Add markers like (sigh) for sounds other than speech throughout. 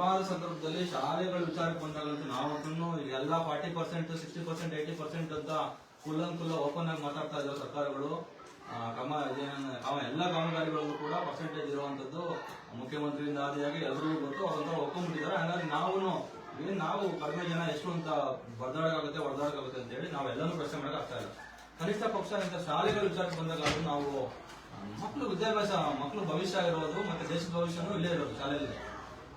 ಹಲವಾರು ಸಂದರ್ಭದಲ್ಲಿ ಶಾಲೆಗಳ ವಿಚಾರಕ್ಕೆ ಬಂದಾಗಂತೂ ಅದನ್ನು ಎಲ್ಲ forty percent sixty percent eighty percent ಅಂತ ಫುಲ್ ಅಂಡ್ ಫುಲ್ ಓಪನ್ ಆಗಿ ಮಾತಾಡ್ತಾ ಇದ್ದಾರೆ ಸರ್ಕಾರಗಳು. ಕಮ ಎಲ್ಲ ಕಾಮಗಾರಿಗಳಲ್ಲೂ ಕೂಡ ಪರ್ಸೆಂಟೇಜ್ ಇರುವಂತದ್ದು ಮುಖ್ಯಮಂತ್ರಿಯಿಂದ ಆದಿಯಾಗಿ ಎಲ್ಲರೂ ಗೊತ್ತು ಅವ್ರಂತ ಒಪ್ಕೊಂಡ್ಬಿಟ್ಟಿದ್ದಾರೆ. ಹಾಗಾಗಿ ನಾವು ಏನ್ ನಾವು ಕಡಿಮೆ ಜನ ಎಷ್ಟು ಅಂತ ಬರ್ದಾಡಕ್ಕಾಗುತ್ತೆ ಬರ್ದಾಡಕ್ಕಾಗುತ್ತೆ ಅಂತ ಹೇಳಿ ನಾವೆಲ್ಲನೂ ಪ್ರಶ್ನೆ ಮಾಡಕ್ ಆಗ್ತಾ ಇಲ್ಲ. ಕನಿಷ್ಠ ಪಕ್ಷ ಇಂಥ ಶಾಲೆಗಳ ವಿಚಾರಕ್ಕೆ ಬಂದಾಗ ನಾವು ಮಕ್ಕಳು ವಿದ್ಯಾಭ್ಯಾಸ ಮಕ್ಕಳು ಭವಿಷ್ಯ ಇರೋದು ಮತ್ತೆ ದೇಶದ ಭವಿಷ್ಯನೂ ಇಲ್ಲೇ ಇರೋದು ಶಾಲೆಯಲ್ಲಿ.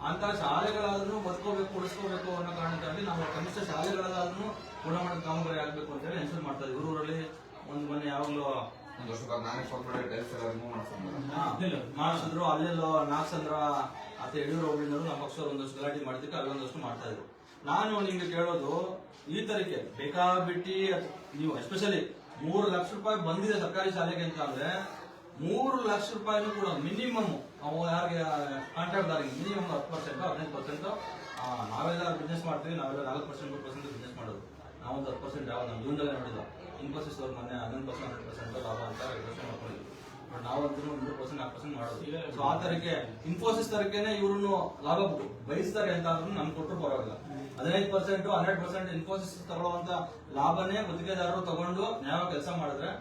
ಅಂತ ಶಾಲೆಗಳಾದ್ರೂ ಬದುಕೋಬೇಕು ಉಳಿಸ್ಕೋಬೇಕು ಅನ್ನೋ ಕಾರಣಕ್ಕಾಗಿ ನಾವು ಕನಿಷ್ಠ ಶಾಲೆಗಳಾದ್ರೂ ಗುಣಮಟ್ಟದ ಕಾಮಗಾರಿ ಆಗ್ಬೇಕು ಅಂತ ಹೇಳಿ ಎನ್ಸೂರ್ ಮಾಡ್ತಾ ಇದ್ದೀವಿ. ಊರೂರಲ್ಲಿ ಒಂದು ಮನೆ ಯಾವಾಗಲೂ. ಮಾಡಿಸಿದ್ರು. ಅಲ್ಲೆಲ್ಲೋ ನಾಕ್ಸಂದ್ರ ಮತ್ತೆ ಯಡಿಯೂರು ಹೋಬಳಿನವರು ನಮ್ಮ ಪಕ್ಷ ಒಂದಷ್ಟು ಗಲಾಟೆ ಮಾಡಿದ್ದಕ್ಕೆ ಅಲ್ಲೊಂದಷ್ಟು ಮಾಡ್ತಾ ಇದ್ರು. ನಾನು ನಿಮ್ಗೆ ಕೇಳೋದು ಈ ತರಕ್ಕೆ ಬೇಕಾಬಿಟ್ಟಿ ನೀವು ಎಸ್ಪೆಷಲಿ ಮೂರು ಲಕ್ಷ ರೂಪಾಯಿ ಬಂದಿದೆ ಸರ್ಕಾರಿ ಶಾಲೆಗೆ ಅಂತ ಅಂದ್ರೆ ಮೂರು ಲಕ್ಷ ರೂಪಾಯಿನೂ ಕೂಡ ಮಿನಿಮಮ್ ಅವು ಯಾರಿಗೆ ಕಾಂಟ್ರಾಕ್ಟ್ದಾರಿಗೆ ಮಿನಿಮಮ್ ಹತ್ತು ಪರ್ಸೆಂಟ್ ಹದಿನೈದು ಪರ್ಸೆಂಟ್ ನಾವೆಲ್ಲ ಬಿಸ್ನೆಸ್ ಮಾಡ್ತೀವಿ ನಾವೆಲ್ಲ ನಾಲ್ಕು ಪರ್ಸೆಂಟ್ ಮೂರು ಪರ್ಸೆಂಟ್ ಬಿಸ್ನೆಸ್ ಮಾಡೋದು. ನಾವೊಂದು ಹತ್ತು ಪರ್ಸೆಂಟ್ ಯಾವ ನಮ್ಮ ಜೀವನದಲ್ಲೇ ನೋಡಿಲ್ಲ ಇನ್ಫೋಸಿಸ್ ಅವ್ರು ಮೊನ್ನೆ ಹನ್ನೊಂದು ಪರ್ಸೆಂಟ್ ಹನ್ನೆರಡು ಪರ್ಸೆಂಟ್ ಲಾಭ ಅಂತ ಯೋಚನೆ ಮಾಡ್ಕೊಂಡಿದ್ವಿ ಬಟ್ ನಾವಂತೂ ಮೂರು ಪರ್ಸೆಂಟ್ ನಾಲ್ಕು ಪರ್ಸೆಂಟ್ ಮಾಡೋದು. ಸೊ ಆ ತರಕ್ಕೆ ಇನ್ಫೋಸಿಸ್ ತರಕೇನೆ ಇವ್ರನ್ನು ಲಾಭ ಬಯಸ್ತಾರೆ ಅಂತ ಅಂದ್ರೂ ನಮ್ಗೆ ಕೊಟ್ಟರು ಪರವಾಗಿಲ್ಲ. ಹದಿನೈದು ಪರ್ಸೆಂಟ್ ಹಂಡ್ರೆಡ್ ಪರ್ಸೆಂಟ್ ಇನ್ಫೋಸಿಸ್ ತಗೊಳ್ಳುವಂತ ಲಾಭನೇ ಗುತ್ತಿಗೆದಾರರು ತಗೊಂಡು ನ್ಯಾಯ ಕೆಲಸ ಮಾಡಿದ್ರೆ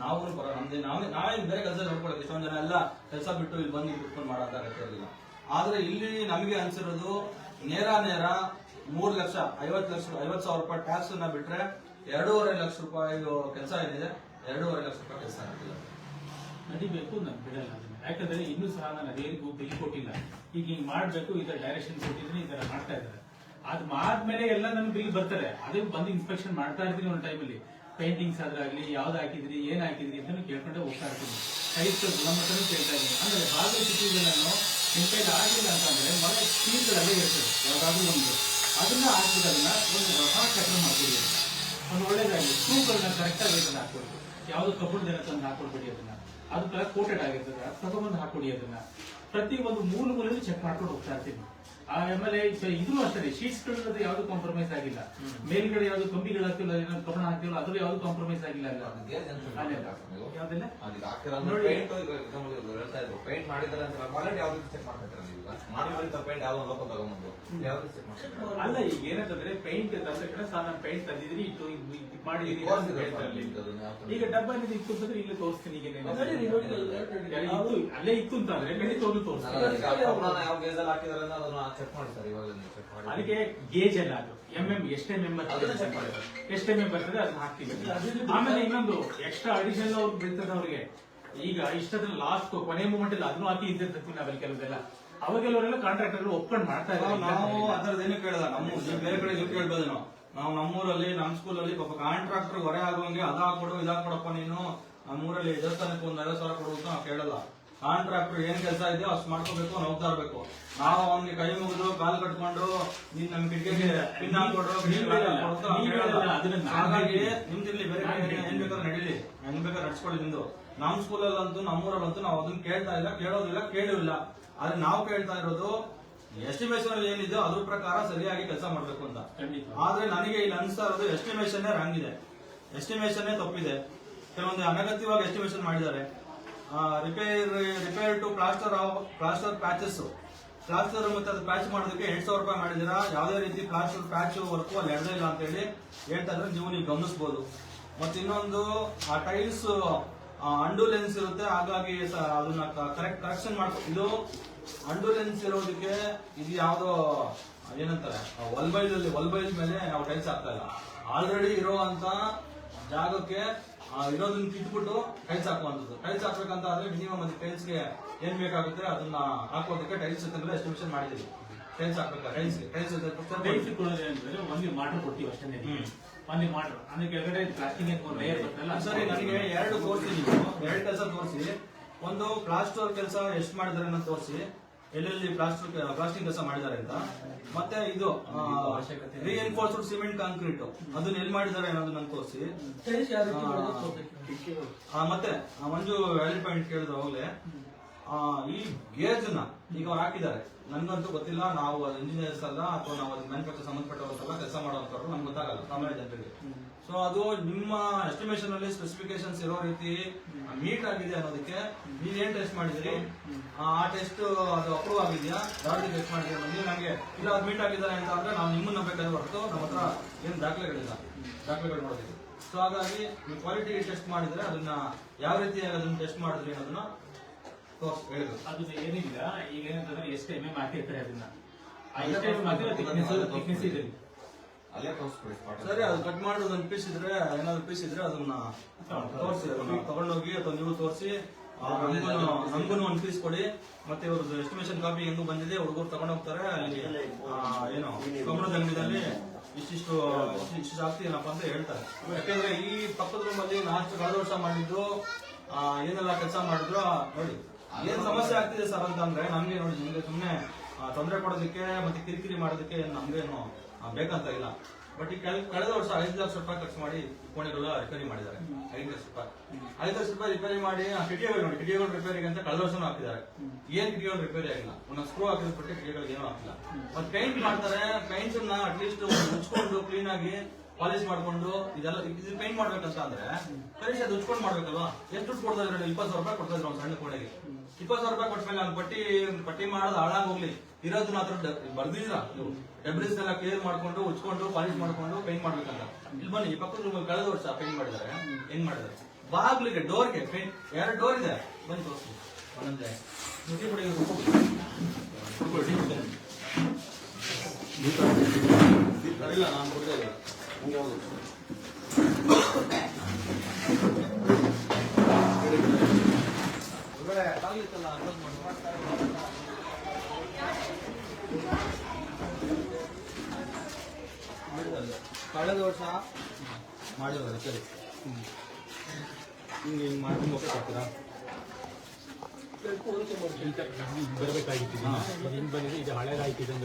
ನಾವು ಬರೋ ನಮ್ದು ನಾವೇ ನಾವೇನು ಬೇರೆ ಕೆಲಸ ನೋಡ್ಕೊಳಕ್ಕೆ ಎಷ್ಟೊಂದು ಜನ ಎಲ್ಲ ಕೆಲಸ ಬಿಟ್ಟು ಇಲ್ಲಿ ಬಂದು ಕುತ್ಕೊಂಡು ಅಗತ್ಯ ಇರಲಿಲ್ಲ ಆದ್ರೆ ಇಲ್ಲಿ ನಮಗೆ ಅನ್ಸಿರೋದು ನೇರ ನೇರ ಮೂರು ಲಕ್ಷ, ಐವತ್ತು ಲಕ್ಷ, ಐವತ್ತು ಸಾವಿರ ರೂಪಾಯಿ ಟ್ಯಾಕ್ಸ್ ಅನ್ನ ಬಿಟ್ರೆ ಎರಡೂವರೆ ಲಕ್ಷ ರೂಪಾಯಿ ಕೆಲಸ ಏನಿದೆ? ಎರಡೂವರೆ ಲಕ್ಷ ರೂಪಾಯಿ ಕೆಲಸ ಆಗ್ತಿಲ್ಲ ನಡಿಬೇಕು ನಾನು ಬಿಡಲ್ಲ ಅದನ್ನ. ಯಾಕಂದ್ರೆ ಇನ್ನೂ ಸಹ ನಾನು ಅದೇನಿಗೂ ಬಿಲ್ ಕೊಟ್ಟಿಲ್ಲ. ಈಗ ಹಿಂಗ್ ಮಾಡ್ಬೇಕು ತರ ಡೈರೆಕ್ಷನ್ ಕೊಟ್ಟಿದ್ರೆ ಈ ತರ ಮಾಡ್ತಾ ಇದ್ದಾರೆ. ಅದ್ ಮಾಡ್ಮೇಲೆ ಎಲ್ಲ ನನ್ ಬಿಲ್ ಬರ್ತಾರೆ. ಅದೇ ಬಂದು ಇನ್ಸ್ಪೆಕ್ಷನ್ ಮಾಡ್ತಾ ಇರ್ತೀನಿ ಒಂದು ಟೈಮಲ್ಲಿ ಪೇಂಟಿಂಗ್ಸ್ ಆದ್ರಾಗ್ಲಿ ಯಾವ್ದು ಹಾಕಿದ್ರಿ, ಏನ್ ಹಾಕಿದ್ರಿ ಅಂತ ಕೇಳ್ಕೊಂಡೆ ಹೋಗ್ತಾ ಇರ್ತೀನಿ. ಸೈಟ್ ಗುಣಮಟ್ಟನೂ ಕೇಳ್ತಾ ಇದ್ದೀನಿ. ಅಂದ್ರೆ ಭಾಗದ ಸಿಟಿಗಳನ್ನು ಇಂಪೇಟ್ ಆಗಿಲ್ಲ ಅಂತಂದ್ರೆ ಮನೆ ಸ್ಕೀಮ್ಗಳಲ್ಲೇ ಇರ್ತದೆ, ಯಾವ್ದಾದ್ರು ಒಂದು. ಅದನ್ನ ಹಾಕ್ಬಿಟ್ಟು ಅದನ್ನ ಒಂದು ಹೊಸ ಚಕ್ರ ಅಂತ. ಒಂದು ಒಳ್ಳೇದಾಗಿ ಸ್ಕೂಲ್ಗಳನ್ನ ಕರೆಕ್ಟ್ ಆಗಿ ಹಾಕ್ಬೋದು ಯಾವುದು ಕಬ್ಬಿಣದ ತಂದು ಹಾಕೊಡ್ಬೇಡಿ ಅದನ್ನ. ಅದು ಕೋಟೆಡ್ ಆಗಿರ್ತದೆ. ತಗೊಂಬಂದು ಹಾಕೊಡಿ ಅದನ್ನ. ಪ್ರತಿ ಒಂದು ಮೂಲ ಮೂಲೆಯಲ್ಲಿ ಚೆಕ್ ಮಾಡ್ಕೊಂಡು ಹೋಗ್ತಾ ಇರ್ತೀನಿ. ಆಮೇಲೆ ಇದು ಅಷ್ಟೇ ಶೀಟ್ಸ್ ಗಳದ್ದು ಯಾವ್ದು ಕಾಂಪ್ರಮೈಸ್ ಆಗಿಲ್ಲ. ಮೇಲ್ಗಡೆ ಯಾವ್ದು ಕಂಬಿಗಳು ಹಾಕಿಲ್ಲ ಏನೋ ಕಬ್ಬಣ ಹಾಕಿಲ್ಲ ಅದ್ರಲ್ಲಿ ಯಾವ್ದು ಕಾಂಪ್ರಮೈಸ್ ಆಗಿಲ್ಲ. ಪೇಂಟ್ ಮಾಡಿದ್ರೆ ಅಲ್ಲ. ಈಗ ಏನಂತಂದ್ರೆ ಪೇಂಟ್ ತಂದ್ರೆ ನಾನು ಪೇಂಟ್ ತಂದಿದ್ರಿ ಇಟ್ಟು ಮಾಡಿದೀನಿ ಈಗ ಡಬ್ಬ ಏನಿದೆ ಇತ್ತು ಅಂತಂದ್ರೆ ಇಲ್ಲೇ ತೋರಿಸ್ತೀನಿ ಈಗ ಅಲ್ಲೇ ಇತ್ತು ಅಂತಂದ್ರೆ ಖಂಡಿತ ತೋರಿಸ್ತೀನಿ. ಯಾವ ಹಾಕಿದಾರೆ ಅದನ್ನ ಚೆಕ್ ಮಾಡಿ ಸರ್ ಇವಾಗ ಚೆಕ್ ಮಾಡಿ. ಅದಕ್ಕೆ ಗೇಜ್ ಎಲ್ಲ ಅದು. ಎಂ ಎಂ ಎಷ್ಟೇ ಮೆಂಬರ್ ಎಷ್ಟೇ ಮೆಂಬರ್ ಇದೆ ಅದನ್ನ ಹಾಕ್ತೀವಿ. ಆಮೇಲೆ ಇನ್ನೊಂದು ಎಕ್ಸ್ಟ್ರಾ ಅಡಿಷನಲ್ ಅವ್ರು ಬೀಳ್ತದೆ ಅವ್ರಿಗೆ ಈಗ ಇಷ್ಟದ ಲಾಸ್ಟ್ ಕೊನೆ ಮೂಮೆಂಟ್ ಅಲ್ಲಿ ಅದನ್ನು ಹಾಕಿ ಇದ್ದಿರ್ತೀವಿ ನಾವೆಲ್ಲ ಕೆಲವೆಲ್ಲ ಅವಾಗೆಲ್ಲವರೆಲ್ಲ ಕಾಂಟ್ರಾಕ್ಟರ್ ಒಪ್ಕೊಂಡು ಮಾಡ್ತಾ ಇದ್ದಾರೆ ನಾವು ಅದರದ್ದೇನು ಕೇಳಲ್ಲ ನಮ್ಮ ಬೇರೆ ಕಡೆ ಜೊತೆ ಕೇಳ್ಬೋದು ನಾವು. ನಾವು ನಮ್ಮೂರಲ್ಲಿ ನಮ್ಮ ಸ್ಕೂಲಲ್ಲಿ ಪಾಪ ಕಾಂಟ್ರಾಕ್ಟರ್ ಹೊರೆ ಆಗುವಂಗೆ ಇದ ಕೊಡಪ್ಪ ನೀನು. ನಮ್ಮೂರಲ್ಲಿ ದೇವಸ್ಥಾನಕ್ಕೆ ಒಂದು ಐವತ್ತು ಸಾವಿರ ಕೊಡುವಂತ ನಾವು ಕೇಳಲ್ಲ. ಕಾಂಟ್ರಾಕ್ಟರ್ ಏನ್ ಕೆಲಸ ಇದೆಯೋ ಅಷ್ಟು ಮಾಡ್ಕೋಬೇಕು ಅವ್ನು ಹೋಗ್ತಾ ಇರ್ಬೇಕು ನಾವು ಅವ್ನಿಗೆ ಕೈ ಮುಗಿದು ಕಾಲ್ ಕಟ್ಕೊಂಡು ನೀನ್ ನಮ್ ಕಿಟಕಿಗೆ ಪಿನ್ ಹಾಕೊಡ್ರು ಹಾಗಾಗಿ ಬೇರೆ ಏನ್ ಬೇಕಾದ್ರೆ ನಡೀಲಿ. ಹೆಂಗ್ ಬೇಕಾದ್ರೆ ನಡ್ಸ್ಕೊಳ್ಳಿ ನಿಮ್ದು. ನಮ್ ಸ್ಕೂಲಲ್ಲಂತೂ ನಮ್ಮೂರಲ್ಲಂತೂ ನಾವು ಅದನ್ನ ಕೇಳ್ತಾ ಇಲ್ಲ ಕೇಳೋದಿಲ್ಲ ಕೇಳಿಲ್ಲ ಆದ್ರೆ ನಾವು ಕೇಳ್ತಾ ಇರೋದು ಎಸ್ಟಿಮೇಷನ್ ಅಲ್ಲಿ ಏನಿದೆ ಅದ್ರ ಪ್ರಕಾರ ಸರಿಯಾಗಿ ಕೆಲಸ ಮಾಡ್ಬೇಕು ಅಂತ. ಆದ್ರೆ ನನಗೆ ಇಲ್ಲಿ ಅನಿಸ್ತಾ ಇರೋದು ಎಸ್ಟಿಮೇಷನ್ ರಾಂಗ್ ಇದೆ. ಎಸ್ಟಿಮೇಷನ್ ತಪ್ಪಿದೆ. ಕೆಲವೊಂದು ಅನಗತ್ಯವಾಗಿ ಎಸ್ಟಿಮೇಷನ್ ಮಾಡಿದ್ದಾರೆ. Repair repair to plaster plaster patches plaster ಮತ್ತೆ ಅದು ಪ್ಯಾಚ್ ಮಾಡೋದಕ್ಕೆ ಎಂಟು ಸಾವಿರ ರೂಪಾಯಿ ಮಾಡಿದೀರಾ ಯಾವುದೇ ರೀತಿ ಪ್ಲಾಸ್ಟರ್ ಪ್ಯಾಚ್ ವರ್ಕು ಅಲ್ಲಿ ಎಡದೇ ಇಲ್ಲ ಅಂತೇಳಿ ಹೇಳ್ತಾ ಇದ್ರೆ ನೀವು ನೀವು ಗಮನಿಸಬಹುದು ಮತ್ತೆ ಇನ್ನೊಂದು ಆ ಟೈಲ್ಸ್ ಅಂಡು ಲೆನ್ಸ್ ಇರುತ್ತೆ. ಹಾಗಾಗಿ ಅದನ್ನ ಕರೆಕ್ಟ್ ಕರೆಕ್ಷನ್ ಮಾಡ್ಕೊ ಇದು ಅಂಡು ಲೆನ್ಸ್ ಇರೋದಕ್ಕೆ ಇದು ಯಾವುದೋ ಏನಂತಾರೆ ಒಲ್ಬೈಲ್ ಅಲ್ಲಿ ಒಲ್ಬೈಲ್ ಮೇಲೆ ನಾವು ಟೈಲ್ಸ್ ಆಗ್ತಾ ಇಲ್ಲ. ಆಲ್ರೆಡಿ ಇರುವಂತ ಜಾಗಕ್ಕೆ ಆ, ಇರೋದನ್ನ ಕಿತ್ಬಿಟ್ಟು ಟೈಲ್ಸ್ ಹಾಕುವಂಥದ್ದು. ಟೈಲ್ಸ್ ಹಾಕ್ಬೇಕಂತ ಆದ್ರೆ ಮಿನಿಮಮ್ ಅದು ಟೈಲ್ಸ್ಗೆ ಏನ್ ಬೇಕಾಗುತ್ತೆ ಅದನ್ನ ಹಾಕೋದಕ್ಕೆ ಟೈಲ್ಸ್ ಜೊತೆ ಎಸ್ಟಿಮೇಷನ್ ಮಾಡಿದೀವಿ ಟೈಲ್ಸ್ ಹಾಕ್ಬೇಕು? ಟೈಲ್ಸ್ ಟೈಲ್ಸ್ ಟೈಲ್ಸ್ ಕೊಡೋದು ಅಂತಂದ್ರೆ ಒಂದು ಮಾಟರ್ ಕೊಡ್ತೀವಿ ಅಷ್ಟೇ ಒಂದು ಮಾಡ್ರ್. ಅಂದ್ರೆ ಕೆಳಗಡೆ ಪ್ಲಾಸ್ಟಿಕ್ ಲೇಯರ್ ಬರ್ತಲ್ಲ ಸರಿ ನನಗೆ ಎರಡು ತೋರಿಸಿ ನೀವು. ಎರಡು ಕೆಲಸ ತೋರಿಸಿ. ಒಂದು ಪ್ಲಾಸ್ಟರ್ ಕೆಲಸ ಎಷ್ಟು ಮಾಡಿದ್ರೆ ಅನ್ನೋದು ತೋರಿಸಿ. ಎಲ್ಲೆಲ್ಲಿ ಪ್ಲಾಸ್ಟಿಕ್ ಪ್ಲಾಸ್ಟಿಕ್ ಕೆಲಸ ಮಾಡಿದ್ದಾರೆ ಅಂತ. ಮತ್ತೆ ಇದು ರಿಎನ್ಫೋರ್ಸ್ಡ್ ಸಿಮೆಂಟ್ ಕಾಂಕ್ರೀಟ್ ಅದನ್ನ ಎಲ್ಲಿ ಮಾಡಿದ್ದಾರೆ ಅನ್ನೋದು ನಂಗೆ ತೋರಿಸಿ. ಮತ್ತೆ ಮಂಜು ವ್ಯಾಲಿಡ್ ಪಾಯಿಂಟ್ ಕೇಳಿದ್ರು ಅವಾಗಲೇ ಈ ಗೇಜ್ನ ಈಗ ಅವ್ರು ಹಾಕಿದ್ದಾರೆ. ನನ್ಗಂತೂ ಗೊತ್ತಿಲ್ಲ, ನಾವು ಇಂಜಿನಿಯರ್ಸ್ ಅಲ್ಲ, ಅಥವಾ ನಾವು ಅದಕ್ಕೆ ಮ್ಯಾನುಫ್ಯಾಕ್ಚರ್ ಸಂಬಂಧಪಟ್ಟವ್ರಲ್ಲ, ಕೆಲಸ ಮಾಡುವಂತವ್ರು ನಮ್ಗೆ ಗೊತ್ತಾಗಲ್ಲ, ಸಾಮಾನ್ಯ ಜನರಿಗೆ. ಸೊ ಅದು ನಿಮ್ಮ ಎಸ್ಟಿಮೇಶನ್ ಅಲ್ಲಿ ಸ್ಪೆಸಿಫಿಕೇಶನ್ಸ್ ಇರೋ ರೀತಿ ಮೀಟ್ ಆಗಿದೆ ಅನ್ನೋದಕ್ಕೆ ನೀವೇನ್ ಟೆಸ್ಟ್ ಮಾಡಿದಿರಿ ಆ ಟೆಸ್ಟ್ ಅದು ಅಪ್ರೂವ್ ಆಗಿದೆಯಾ? ಟೆಸ್ಟ್ ಮಾಡಿದ್ರಿ ನೀವು ನಮಗೆ ಇಲ್ಲ ಅದು ಮೀಟ್ ಆಗಿದ್ದಾರೆ ಅಂತ ಅಂದ್ರೆ ನಾವು ನಿಮ್ಮನ್ನ ಬೇಕಾದ್ರೆ ಹೊರತು ನಮ್ಮ ಹತ್ರ ಏನು ದಾಖಲೆಗಳಿಲ್ಲ. ದಾಖಲೆಗಳು ನೋಡೋದಿಲ್ಲ ಸೊ ಹಾಗಾಗಿ ನೀವು ಕ್ವಾಲಿಟಿ ಟೆಸ್ಟ್ ಮಾಡಿದ್ರೆ ಅದನ್ನ ಯಾವ ರೀತಿ ಅದನ್ನ ಟೆಸ್ಟ್ ಮಾಡಿದ್ರಿ ಅನ್ನೋದನ್ನ ಅದು ಏನಿಲ್ಲ. ಈಗ ಏನಂತಂದ್ರೆ ಎಷ್ಟು ಎಂ ಎಂ ಹಾಕಿರ್ತಾರೆ ಅದನ್ನ. ಅಲ್ಲೇ ತೋರಿಸ್ಬಿಡಿ. ಸರಿ ಅದು ಕಟ್ ಮಾಡೋದು ಒಂದು ಪೀಸ್ ಇದ್ರೆ ಏನಾದ್ರು ಪೀಸ್ ಇದ್ರೆ ಅದನ್ನ ತೋರಿಸಿ ತಗೊಂಡೋಗಿ ಅಥವಾ ನೀವು ತೋರಿಸಿ ನಮಗೂ ಒಂದು ಪೀಸ್ ಕೊಡಿ. ಮತ್ತೆ ಇವ್ರದ್ದು ಎಸ್ಟಿಮೇಶನ್ ಕಾಪಿ ಹೆಂಗೂ ಬಂದಿದೆ ಹುಡುಗರು ತಗೊಂಡು ಹೋಗ್ತಾರೆ ಏನು ಕಮಲದ ಅಂಗಡಿದಲ್ಲಿ ಇಷ್ಟಿಷ್ಟು ಇಷ್ಟು ಜಾಸ್ತಿ ಏನಪ್ಪ ಅಂತ ಹೇಳ್ತಾರೆ. ಯಾಕಂದ್ರೆ ಈ ಪಕ್ಕದ ರೂಮಲ್ಲಿ ನಾಷ್ಟು ಕಳೆದ ವರ್ಷ ಮಾಡಿದ್ರು ಏನೆಲ್ಲ ಕೆಲಸ ಮಾಡಿದ್ರು ನೋಡಿ. ಏನ್ ಸಮಸ್ಯೆ ಆಗ್ತಿದೆ ಸರ್ ಅಂತ ಅಂದ್ರೆ ನಮ್ಗೆ ನೋಡಿ ನಿಮ್ಗೆ ಸುಮ್ನೆ ತೊಂದರೆ ಕೊಡೋದಕ್ಕೆ ಮತ್ತೆ ಕಿರಿಕಿರಿ ಮಾಡೋದಕ್ಕೆ ನಮ್ಗೆ ನಮ್ಗೇನು ಬೇಕಂತ ಇಲ್ಲ. ಬಟ್ ಈ ಕಳೆದ ವರ್ಷ ಐದು ಲಕ್ಷ ರೂಪಾಯಿ ಖರ್ಚು ಮಾಡಿ ಕೋಣೆಗಳ ರಿಪೇರಿ ಮಾಡಿದ್ದಾರೆ. ಐದು ಲಕ್ಷ ರೂಪಾಯಿ. ಐದು ಲಕ್ಷ ರೂಪಾಯಿ ರಿಪೇರಿ ಮಾಡಿ, ಆ ಕಿಟಿಕೆಗಳು ನೋಡಿ ಕಿಟಿಕೆಗಳು ರಿಪೇರಿಗೆ ಅಂತ ಕಳೆದ ವರ್ಷನೂ ಹಾಕಿದ್ದಾರೆ. ಏನ್ ಕಿಟಿಕೆಗಳು ರಿಪೇರಿ ಆಗಿಲ್ಲ. ಒಂದೊಂದು ಸ್ಕ್ರೂ ಹಾಕಿದ್ರು ಬಿಟ್ಟು ಕಿಟಿಕೆಗಳಿಗೆ ಏನೂ ಹಾಕಿಲ್ಲ. ಮತ್ತೆ ಪೇಂಟ್ ಮಾಡ್ತಾರೆ ಪೇಂಟ್ ಅನ್ನ ಅಟ್ಲೀಸ್ಟ್ ಮುಚ್ಕೊಂಡು ಕ್ಲೀನ್ ಆಗಿ ಪಾಲಿಶ್ ಮಾಡ್ಕೊಂಡು ಇದೆಲ್ಲ, ಇದು ಪೇಂಟ್ ಮಾಡ್ಬೇಕಂತ ಅಂದ್ರೆ ಕನಿಷ್ಠ ಅದು ಉಚ್ಕೊಂಡು ಮಾಡ್ಬೇಕಲ್ವಾ? ಎಷ್ಟು ದುಡ್ಡು ಕೊಡ್ತಾ ಇಪ್ಪತ್ತು ಸಾವಿರ ರೂಪಾಯಿ ಕೊಡ್ತಾ ಇದ್ರು ಒಂದು ಸಣ್ಣ ಕೋಣೆಗೆ. ಇಪ್ಪತ್ತು ಸಾವಿರ ರೂಪಾಯಿ ಕೊಟ್ಮೇಲೆ ನಾನು ಪಟ್ಟಿ ಪಟ್ಟಿ ಮಾಡೋದು ಹಾಳಾಗ್ ಹೋಗ್ಲಿ. ಇರೋದನ್ನ ಹತ್ರ ಬರ್ದಿದ್ರ ನೀವು ಡೆಬ್ರಿಸ್ ಎಲ್ಲ ಕ್ಲಿಯರ್ ಮಾಡ್ಕೊಂಡು ಉಚ್ಕೊಂಡು ಪಾಲಿಶ್ ಮಾಡ್ಕೊಂಡು ಪೇಂಟ್ ಮಾಡ್ಬೇಕಂತ ಇಲ್ಲಿ ಬನ್ನಿ ಈ ಪಕ್ಕದ ರೂಮ್ ಕಳೆದ ವರ್ಷ ಪೇಂಟ್ ಮಾಡಿದ್ದಾರೆ. ಹೆಂಗ್ ಮಾಡಿದ್ದಾರೆ. ಬಾಗ್ಲಿಗೆ ಡೋರ್ಗೆ ಪೇಂಟ್ ಎರಡು ಡೋರ್ ಇದೆ. ಬನ್ನಿ ತೋರಿಸಿ ಒಂದೊಂದೇ. ಮುಟ್ಟಿ ಪುಡಿ. ಇಲ್ಲ ನಾನು ಕೊಡ್ತಾ ಇಲ್ಲ ಆಗ್ಲಿತ್ತಲ್ಲ, ಮಾಡು. ಮಾಡಿದ್ದಾರೆ. ಕಳೆದ ವರ್ಷ ಮಾಡಿದ್ರೆ ಸರಿ. ಹಿಂಗೆ ಹಿಂಗೆ ಮಾಡಿ ಬರಬೇಕಾಗಿತ್ತು. ಹಿಂಗ್ ಬಂದಿದೆ ಇದು ಹಳೇದಾಯ್ತು ಇದನ್ನ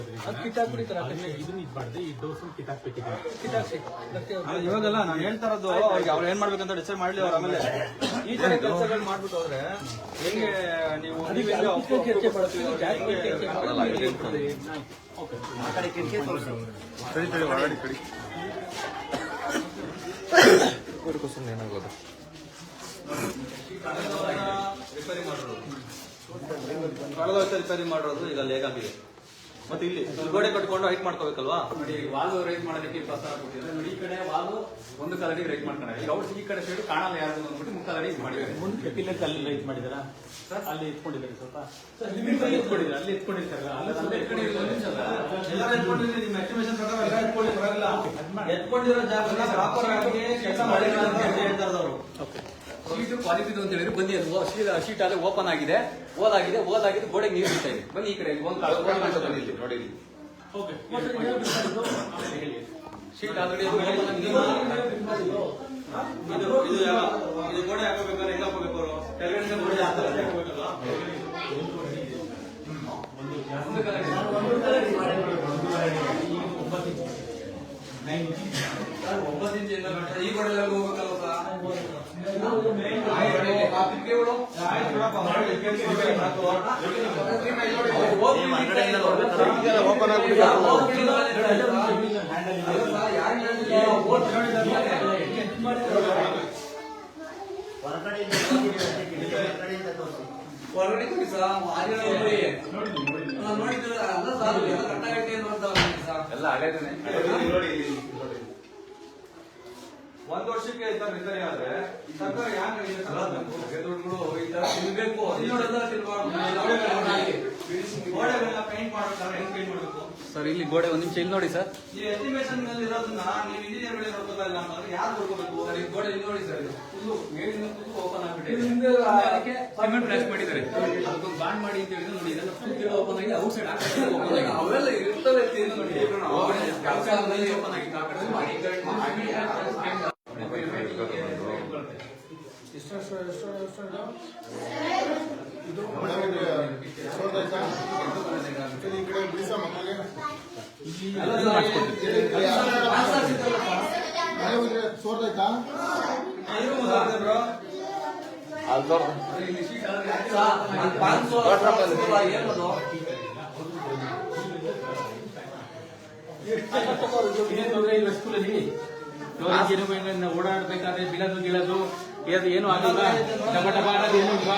ಅದನ್ನ ಇದನ್ನ ಇದು ಮಾಡಿದೆ ಈ ದೋಸೆ ಇವಾಗೆಲ್ಲ ನಾನು ಹೇಳ್ತಾ ಇರೋದು ಅವ್ರಿಗೆ ಅವ್ರು ಏನ್ ಮಾಡ್ಬೇಕಂತ ಡಿಸೈಡ್ ಮಾಡ್ಲಿ ಅವ್ರ ಆಮೇಲೆ. ಈ ತರ ಕೆಲಸಗಳು ಮಾಡ್ಬಿಟ್ಟು ಹೋದ್ರೆ ಹೆಂಗೆ ನೀವು. ಸರಿ ಸರಿ ಕಡಿ. ಸುಮ್ಮನೆ ಏನಾಗೋದು ರಿಪೇರಿ ಮಾಡಿರೋದು ಕಳೆದ ವರ್ಷ ರಿಪೇರಿ ಮಾಡಿರೋದು ಈಗ ಲೇಗಾಗಿದೆ ಮತ್ತೆ ಇಲ್ಲಿ ಗೋಡೆ ಕಟ್ಕೊಂಡು ಹೈಟ್ ಮಾಡ್ಕೋಬೇಕಲ್ವಾ? ನೋಡಿ ವಾಲ್ ರೈಟ್ ಮಾಡೋದಕ್ಕೆ ಇಪ್ಪತ್ತು ಸಾವಿರ ಕೊಟ್ಟಿದ್ದಾರೆ. ನೋಡಿ ಈ ಕಡೆ ವಾಲ್ ಒಂದು ಕಾಲಡಿ ರೈಟ್ ಮಾಡ್ತಾರೆ. ಈಗ ಅವ್ರು ಈ ಕಡೆ ಸೈಡ್ ಕಾಣಲ್ಲ ಯಾರು ಅಂದ್ಬಿಟ್ಟು ಮುಕ್ಕಾಲಡಿ ಮಾಡಿದ್ದಾರೆ. ಮುಂದೆ ಪಿಲ್ಲರ್ ಅಲ್ಲಿ ರೈಸ್ ಮಾಡಿದಾರ ಅಲ್ಲಿ ಇಟ್ಕೊಂಡಿದ್ದಾರೆ ಸ್ವಲ್ಪ? ಅಲ್ಲಿ ಇಟ್ಕೊಂಡಿದ್ದಾರೆ? ಅಲ್ಲಿ ಸ್ವಲ್ಪ ಈ ಕಡೆ ಒಂದು ನಿಮಿಷ. ಅಲ್ಲ. ಎಲ್ಲರೂ ಎತ್ಕೊಂಡಿದ್ರೆ ನಿಮ್ಮ estimation ಪ್ರಕಾರ ಎಲ್ಲ ಎತ್ಕೊಳ್ಳಿ ಬರಲ್ಲ. ಎತ್ಕೊಂಡಿರೋ ಜಾಗನ ಪ್ರಾಪರ್ ಆಗಿ ಕೆಲಸ ಮಾಡಿಲ್ಲ ಅಂತ ಅವರು ಶೀಟ್ ಅಂತ ಹೇಳಿದ್ರೆ. ಬನ್ನಿ ಅದು ಶೀಟ್ ಶೀಟ್ ಅಲ್ಲಿ ಓಪನ್ ಆಗಿದೆ. ಓದಾಗಿದೆ ಓದಾಗಿದೆ ಗೋಡೆಗೆ ನೀರು ಬಿಡ್ತಾ ಇದೆ. ಬನ್ನಿ ಈ ಕಡೆ ಇಲ್ಲಿ. ನೋಡಿ ಇಲ್ಲಿ. ಓಕೆ. ಶೀಟ್ ಆಲ್ರೆಡಿ ಓಪನ್ ಆಗಿದೆ ಇದು. ಇದು ಯಾವ- ಇದು ಗೋಡೆ ಹಾಕೋಬೇಕಾದ್ರೆ ಹೆಂಗ್ ಹಾಕೋಬೇಕು ಅವರು? ಕೆಳಗಡೆ ಗೋಡೆ ಆ ಥರ ಹಾಕೋಬೇಕಲ್ವಾ? ಒಂದು ಕಾಲಡಿ ಒಂಬತ್ತು ಇಂಚ್ ಇಂದ ಬಿಟ್ರೆ ಈ ಗೋಡೆ ಹೋಗ್ಬೇಕಲ್ವ ಆಯ್ತು ಬಿಡಪ್ಪ, ಮಾಡಿ, ಕೇಳ್ಸ್ಕೊಳ್ಬೇಡಿ, ಸಾಕು. ಓಪನ್ ಹೊರಗಡೆ ಕೊಡಿ ಸರ್ ಆರ್ಯ ನೋಡಿ ನೋಡಿದ್ರೆ ಅಲ್ಲ ಸರ್ ಎಲ್ಲ ಕಟ್ಟಾಗೈತೆ ಅಂತ ಸರ್ ಎಲ್ಲ ಹಳೇದೇನೆ ನೋಡಿ ಒಂದ್ ವರ್ಷಕ್ಕೆ ಈ ತರ ಆದ್ರೆ ಸರ್ಕಾರ ಯಾಕೆ? ದುಡ್ಡುಗಳು ಈ ತರ ತಿನ್ಬೇಕು ತಿನ್ನೋದೆಲ್ಲ ಪೇಂಟ್ ಮಾಡ್ಬೇಕಾದ್ರೆ ಹೆಂಗ್ ಪೇಂಟ್ ಮಾಡಬೇಕು ಸರ್ ಇಲ್ಲಿ ಗೋಡೆ ಒಂದ್ ನಿಮಿಷ ಇಲ್ಲಿ ನೋಡಿ ಸರ್ ಈ ಎಸ್ಟಿಮೇಷನ್ನಲ್ಲಿ ಇರೋದನ್ನ ನೀವು ಇಂಜಿನಿಯರ್ ಗಳಿಗೆ ಗೊತ್ತಾಗಲ್ಲ ಇಲ್ಲ ಅಂತಂದ್ರೆ ಯಾರು ಬರ್ಕೋಬೇಕು ಸರ್ ಈ ಗೋಡೆ ಇಲ್ಲಿ ನೋಡಿ ಸರ್ ಇದು ಫುಲ್ಲು ಮೇಲಿಂದ ಫುಲ್ಲು ಓಪನ್ ಆಗ್ಬಿಟ್ಟಿದೆ ಅದಕ್ಕೆ ಸಿಮೆಂಟ್ ಪ್ಲಾಸ್ ಮಾಡಿದ್ದಾರೆ ಅದಕ್ಕೊಂದು ಬಾಂಡ್ ಮಾಡಿ ಅಂತ ಹೇಳಿದ್ರೆ ನೋಡಿ ಇದೆಲ್ಲ ಫುಲ್ ಕೀಳು ಓಪನ್ ಆಗಿ ಔಟ್ ಸೈಡ್ ಓಪನ್ ಆಗಿದೆ ಅವೆಲ್ಲ ಇರ್ತವೆ ಅಂತ ಏನು ನೋಡಿ ಕೆಲಸ ಓಪನ್ ಆಗಿತ್ತು ಆ ಕಡೆ ಮಾಡಿ ಈ ಕಡೆ ನಾವು ಓಡಾಡ್ಬೇಕಾದ್ರೆ ಬೀಳೋದು ಅದು ಏನು ಆಗಿಲ್ಲ ಡಬ ಡಬ ಅನ್ನೋದು ಏನು ಇಲ್ವಾ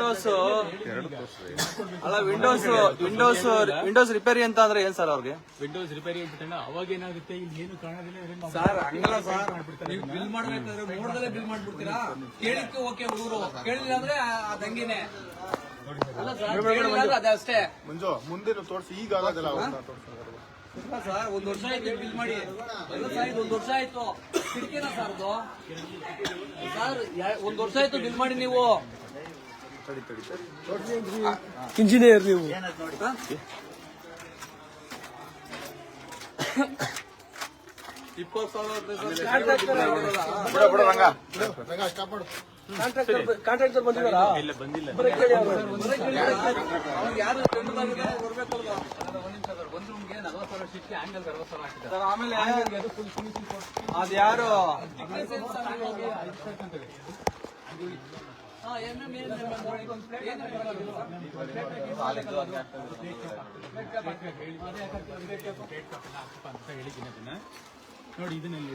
ವಿಂಡೋಸ್ ಅಲ್ಲ ವಿಂಡೋಸ್ ವಿಂಡೋಸ್ ವಿಂಡೋಸ್ ರಿಪೇರಿ ಅಂತ ಅಂದ್ರೆ ಏನ್ ಸರ್ ಅವ್ರಿಗೆ? ವಿಂಡೋಸ್ ರಿಪೇರಿ ಅಂತ ಅವಾಗ ಏನಾಗುತ್ತೆ? ಇಲ್ಲಿ ಏನು ಕಾಣೋದಿಲ್ಲ? ಸರ್ ಹಂಗಲ್ಲ ಸರ್. ನೀವು ಬಿಲ್ ಮಾಡ್ಬೇಕಾದ್ರೆ ನೋಡ್ದಲ್ಲೇ ಬಿಲ್ ಮಾಡ್ಬಿಡ್ತೀರಾ? ಕೇಳಿಕ್ಕೆ ಓಕೆ ಹುಡುಗರು ಕೇಳಿಲ್ಲ ಅಂದ್ರೆ ಅದ್ ಹಂಗೇನೆ ಅಲ್ಲ ಸರ್ ಕೇಳಿಲ್ಲ ಅಂದ್ರೆ ಅಷ್ಟೇ ಮುಂಜು ಮುಂದೆ ತೋರಿಸಿ. ಈಗ ಆಗೋದಿಲ್ಲ ಇಲ್ಲ ಸರ್ ಒಂದ್ ವರ್ಷ ಆಯ್ತು ಬಿಲ್ ಮಾಡಿ. ಎಲ್ಲ ಸರ್ ಇದು ಒಂದ್ ವರ್ಷ ಆಯ್ತು. ಕಿಟಕಿನ ಸರ್ದು ಸರ್ ಒಂದ್ ವರ್ಷ ಆಯ್ತು ಬಿಲ್ ಮಾಡಿ ನೀವು. ಇಂಜಿನಿಯರ್ ನೀವು. ಅದ್ಯಾರು ಕಾಂಟ್ರಾಕ್ಟರ್ ಬಂದಿಲ್ಲ ಆಮೇಲೆ ಅದು ನೋಡಿ ಇದನ್ನೆಲ್ಲಿ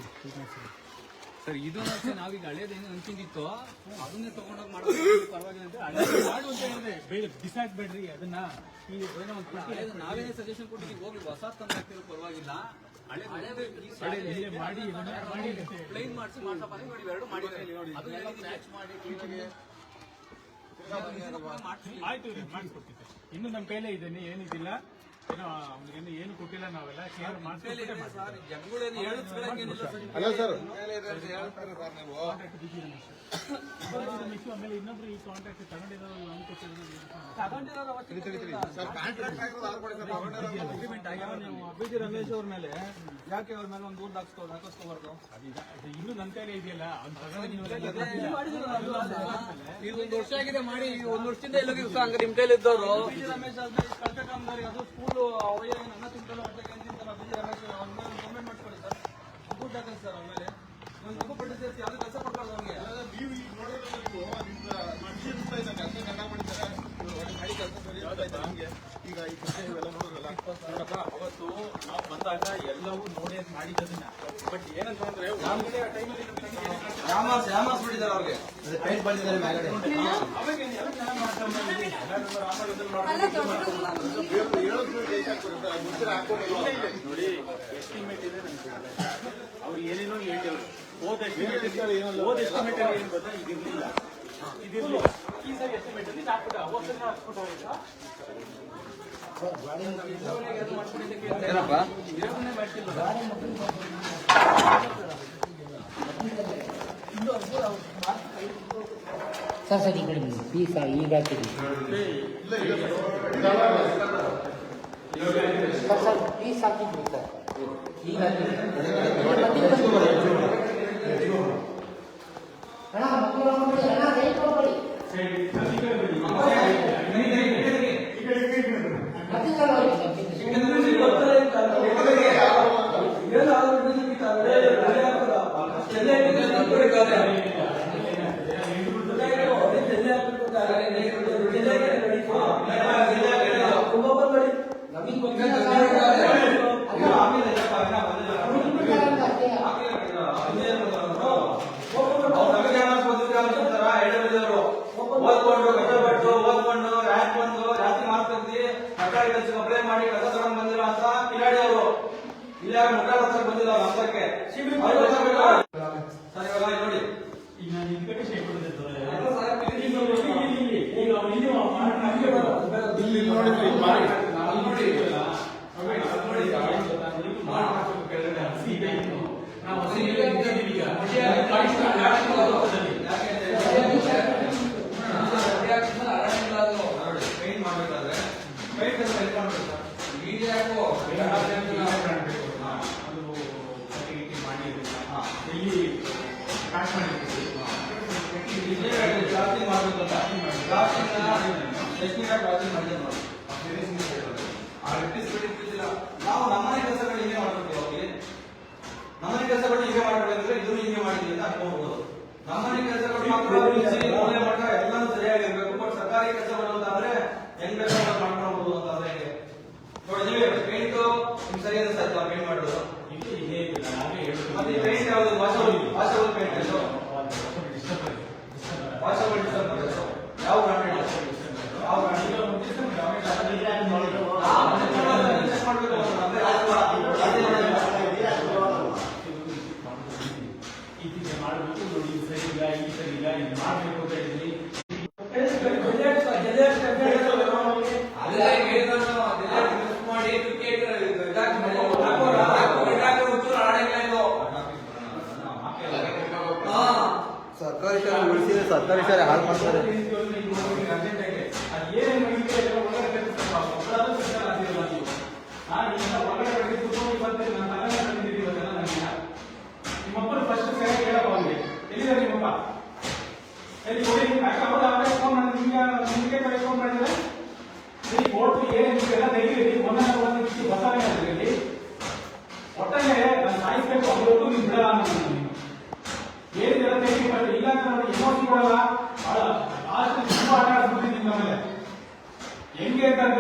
ಸರ್. ಇದು ಅಷ್ಟೇ ನಾವೀಗ ಹಳೇದೇನು ಅನ್ಕೊಂಡಿತ್ತು ಅದನ್ನೇ ತಗೊಂಡೋಗಿ ಮಾಡೋದು ಪರವಾಗಿಲ್ಲ ಅಂತ ಹಳೇದು ಮಾಡು ಅಂತ ಹೇಳಿದ್ರೆ ಬೇಡ ಬಿಸಾಕ್ಬೇಡ್ರಿ ಅದನ್ನ. ಈ ಏನೋ ಒಂದು ನಾವೇ ಹಳೇದು ಸಜೆಷನ್ ಕೊಟ್ಟಿದ್ದೀವಿ ಹೋಗಿ ಹೊಸ ತಂದು ಹಾಕ್ತಿರೋ ಪರವಾಗಿಲ್ಲ. ಹಳೇದು ಹಳೇದು ಈ ಹಳೆ ಇಲ್ಲೇ ಮಾಡಿ ಮಾಡಿ ಅಂತ ಹೇಳಿ. ಪ್ಲೈನ್ ಮಾಡಿಸಿ ಮಾಡ್ತಾ ಬಂದು ನೋಡಿ ಎರಡು ಅದನ್ನೆಲ್ಲ ಮ್ಯಾಚ್ ಮಾಡಿ ಆಯ್ತು ಮಾಡಿಸ್ಕೊಡ್ತೀವಿ. ಇನ್ನು ನಮ್ಮ ಕೈಲೇ ಇದ್ದೀನಿ ಏನಿದಿಲ್ಲ ಅಲ್ಲ ಸರ್. B G Ramesh. ಅವ್ರ ಮೇಲೆ? ಯಾಕೆ ಅವ್ರ ಮೇಲೆ ಒಂದು ದೂರ ಹಾಕ್ಸ್ಕೊ ಹಾಕಿಸ್ಕೋಬಾರ್ದು? ಇನ್ನು ನನ್ನ ಕೈಲೇ ಇದೆಯಲ್ಲ ಈಗ ಒಂದು ವರ್ಷ ಆಗಿದೆ ಮಾಡಿ ಒಂದು ವರ್ಷದಿಂದ ಇಲ್ಲ ಹಂಗ ನಿಮ್ ಕೈಲಿ ಇದ್ದವರು ಬಿ ಜಿ ರಮೇಶ್ ಅದು ಸ್ಕೂಲು ಅವಯ್ಯ ಏನು ಅನ್ನ ತಿಂತಾರೋ ಹೊಟ್ಟೆಗೆ ಏನ್ ತಿಂತಾರೋ ಬಿ ಮಾಡ್ಕೊಳ್ಳಿ ಸರ್. ದುಡ್ಡು ಹಾಕಿ ಸರ್ ಅವ್ರ ಒಂದು ತಗೋ ಪಟ್ಟಿ ಸೇರಿಸಿ ಕೆಲಸ ಕೊಡ್ಬಾರ್ದು ಅವ್ರಿಗೆ? ನೀವು ಈಗ ನೋಡಿದ್ರೆ ನೀವು ಮನುಷ್ಯ ಇರ್ತಾ ಇದ್ದಂಗೆ ಅಷ್ಟೇ ಗಂಡ ಮಾಡಿದ್ದಾರೆ ಹಳಿ ಕೆಲಸ ಸರಿ ನಮ್ಗೆ. ಈಗ ಈ ಕೆಲಸ ಇವೆಲ್ಲ ನೋಡಿದ್ರಲ್ಲ ನೋಡಪ್ಪ ಅವತ್ತು ನಾವು ಬಂದಾಗ ಎಲ್ಲವೂ ನೋಡಿ ಅಂತ ಮಾಡಿದ್ದನ್ನ ಬಟ್ ಏನಂತಂದ್ರೆ ಒಂದೇ ಟೈಮಲ್ಲಿ ಯಾಮಾಸ್ ಯಾಮಾಸ್ ಬಿಟ್ಟಿದ್ದಾರೆ ಅವ್ರಿಗೆ. ಪೇಂಟ್ ಬಂದಿದ್ದಾರೆ ಮ್ಯಾಗಡೆ ಅವಾಗ ಎಲ್ಲ. ಎಲ್ಲರೂ ಹೇಳೋದು ಅದು ಮುಚ್ಚಿರ ಹಾಕೊಂಡಿಲ್ಲ ನೋಡಿ ಎಸ್ಟಿಮೇಟ್ ಇದೆ ನನಗೆ ಅವ್ರು ಏನೇನೋ ಹೇಳಿದ್ರು ಓದ್ ಎಸ್ಟಿಮೇಟ್ ಓದ್ ಎಸ್ಟಿಮೇಟ್ ಏನ್ ಗೊತ್ತಾ? ಇದಿರ್ಲಿಲ್ಲ. ಇದಿರ್ಲಿಲ್ಲ. ಈ ಸರಿ ಎಸ್ಟಿಮೇಟ್ ಅಲ್ಲಿ ಹಾಕ್ಬಿಟ್ಟು ಸರಿ ಹಾಕ್ಬಿಟ್ಟ ಸರ್ ಸರ್, ಈ ಕಡೆ ಬನ್ನಿ. ಪೀಸ್ ಈಗ ಹಾಕಿದ್ವಿ ಸರ್ ಸರ್ ಪೀಸ್ ಹಾಕಿದ್ವಿ ಸರ್. ಈಗ ಅಣ್ಣ ಮಕ್ಕಳು ಅಣ್ಣ ರೇಟ್ ಕೊಡ್ಬೇಡಿ ಅಪ್ಲೈ ಮಾಡೋದು (laughs)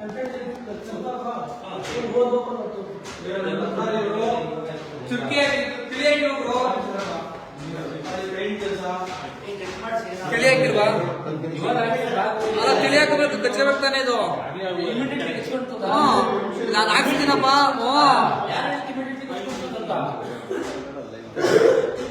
ಅಂದ್ರೆ ಚುಕ್ಕೆ ತಿಳಿಯಕ್ಕಿಲ್ವಾ ತಿಳಿಯಕ್ಕಿಲ್ವಾ ಅಲ್ಲ ತಿಳಿಯಕ್ಕೆ ಬೇಕು ಕಚ್ಚೆ ತಾನೆ ಇದು. ನಾನು ಹಾಕಿದ್ದೀನಪ್ಪ ಓ. (laughs)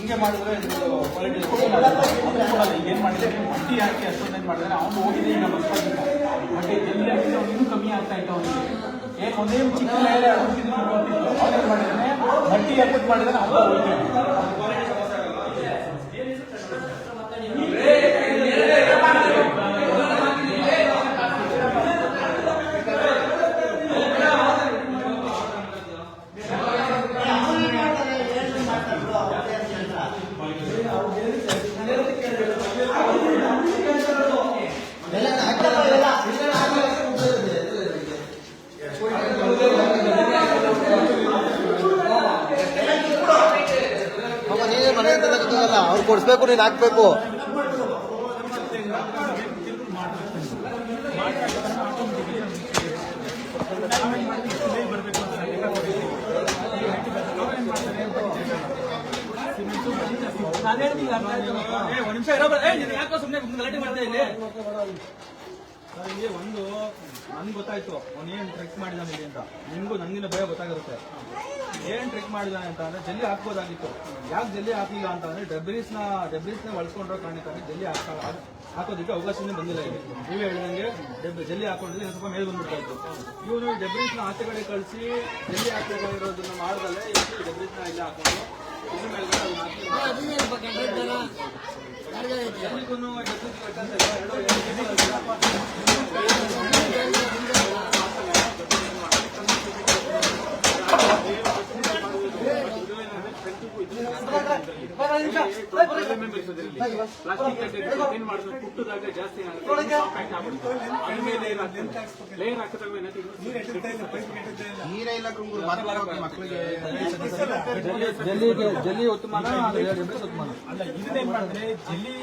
ಹಿಂಗೆ ಮಾಡಿದ್ರೆ ಇದು ಕ್ವಾಲಿಟಿ ಏನು ಮಾಡಿದ್ರೆ ಬಟ್ಟಿ ಹಾಕಿ ಅಷ್ಟೊಂದೇನು ಮಾಡಿದ್ರೆ ಅವನು ಹೋಗಿದೆ ಈಗ ಮಕ್ಕಳಿಂದ ಜಲ್ದಿ ಜನರೇ ಇನ್ನೂ ಕಮ್ಮಿ ಆಗ್ತಾ ಇತ್ತು ಅವನಿಗೆ. ಏನು ಒಂದೇ ಚಿಕ್ಕ ಮೇಲೆ ಅಡುಗಿದ್ರು ಅವನೇನು ಮಾಡಿದ್ದಾನೆ ಬಟ್ಟಿ ಹಾಕೋದು ಮಾಡಿದ್ರೆ ಅವನು ಹೋಗ್ತಾನೆ. ಕೊಡಿಸ್ಬೇಕು ನೀನು ಹಾಕ್ಬೇಕು. ಒಂದ್ ನನಗೆ ಗೊತ್ತಾಯ್ತು. ಅವ್ನು ಏನ್ ಟ್ರಿಕ್ ಮಾಡಿದಾನೆ ಇಲ್ಲಿ ಅಂತ. ನಿಮಗೂ ನನಗಿನ ಭಯ ಗೊತ್ತಾಗಿರುತ್ತೆ. ಏನ್ ಟ್ರಿಕ್ ಮಾಡಿದಾನೆ ಅಂತ ಅಂದ್ರೆ ಜಲ್ಲಿ ಹಾಕ್ಬೋದಾಗಿತ್ತು. ಯಾಕೆ ಜಲ್ಲಿ ಹಾಕಲಿಲ್ಲ ಅಂತ ಅಂದ್ರೆ ಡೆಬ್ರೀಸ್ನ ಬಳಸ್ಕೊಂಡಿರೋ ಕಾರಣಕ್ಕಾಗಿ ಜಲ್ಲಿ ಹಾಕ ಹಾಕೋದಿಕ್ಕೆ ಅವಕಾಶನೇ ಬಂದಿಲ್ಲ ಇಲ್ಲಿ. ನೀವೇ ಹೇಳಿದಂಗೆ ಡಬ್ ಜಲ್ಲಿ ಹಾಕೊಂಡಿದ್ರೆ ಸ್ವಲ್ಪ ಮೇಲೆ ಬಂದ್ಬಿಡ್ತಾ ಇತ್ತು. ಇವನು ಡೆಬ್ರೀಸ್ನ ಆಚೆ ಕಡೆ ಕಳಿಸಿ ಜಲ್ಲಿ ಹಾಕಬೇಕಾಗಿರೋದನ್ನ ಮಾಡಿದಲ್ಲೇ ನ ಇಲ್ಲಿ ಹಾಕೊಂಡು ಇದ್ರ ಮೇಲ್ಗಡೆ Thank you. ಜಲ್ಲಿಗೆ ಜಲ್ಲಿ ಉತ್ತಮನ ಅಲ್ಲ ಮಾಡಿದ್ರೆ ಜಲ್ಲಿ